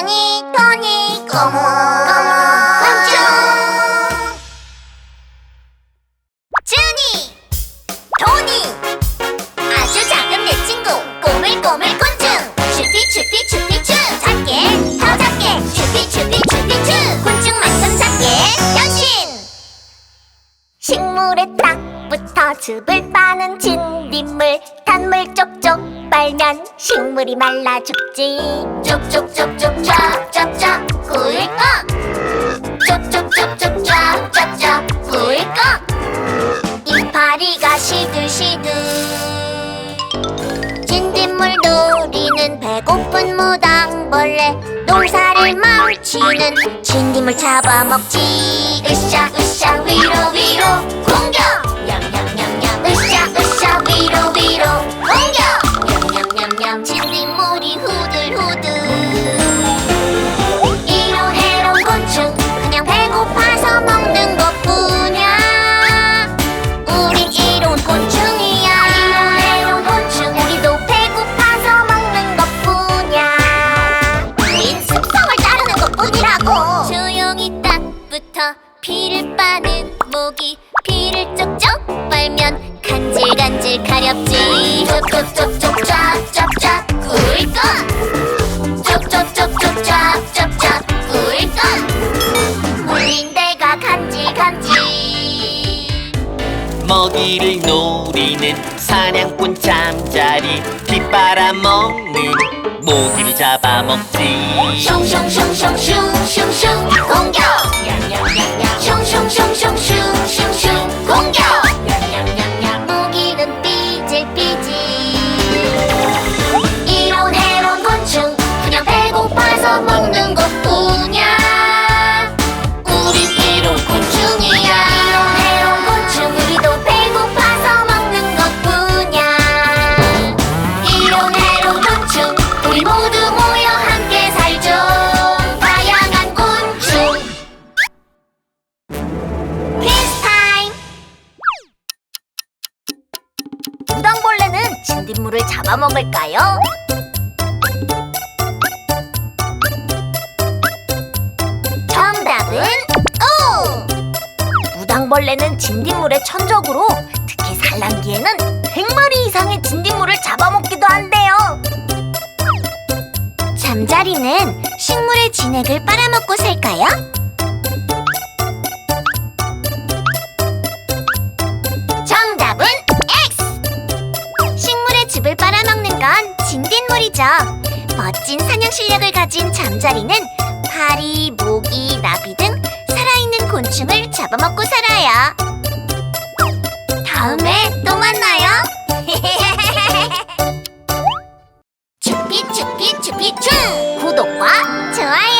토니 꼬무 꼬무 곤충 주니 토니. 아주 작은 내 친구 꼬물꼬물 곤충. 슈피 슈피 슈피추 작게 더 작게. 슈피 슈피 슈피추 곤충만큼 작게. 변신. 식물에 딱 붙어 즙을 빠는 진딧물 단물 쪽쪽 빨면 식물이 말라 죽지. 쪽쪽쪽 이파리가 시들시들. 진딧물 노리는 배고픈 무당벌레 농사를 망치는 진딧물 잡아먹지. 으쌰 으쌰 위로 위로 빠는 모기 피를 쪽쪽 빨면 간질간질 가렵지 쪽쪽쪽쪽 쫙쫙쫙 꿀꺽 쪽쪽쪽쪽 쫙쫙쫙 꿀꺽 물린 데가 간질간질 먹이를 노리는 사냥꾼 잠자리 빗바람 먹는 모기를 잡아먹지 슝슝슝슝슝슝슝 공격 냠냠냠냠 슝슝슝 진딧물을 잡아먹을까요? 정답은 O! 무당벌레는 진딧물에 천적으로 특히 산란기에는 100마리 이상의 진딧물을 잡아먹기도 한대요. 잠자리는 식물의 진액을 빨아먹고 살까요? 건 진딧물이죠. 멋진 사냥 실력을 가진 잠자리는 파리, 모기, 나비 등 살아있는 곤충을 잡아먹고 살아요. 다음에 또 만나요. 추 구독과 좋아요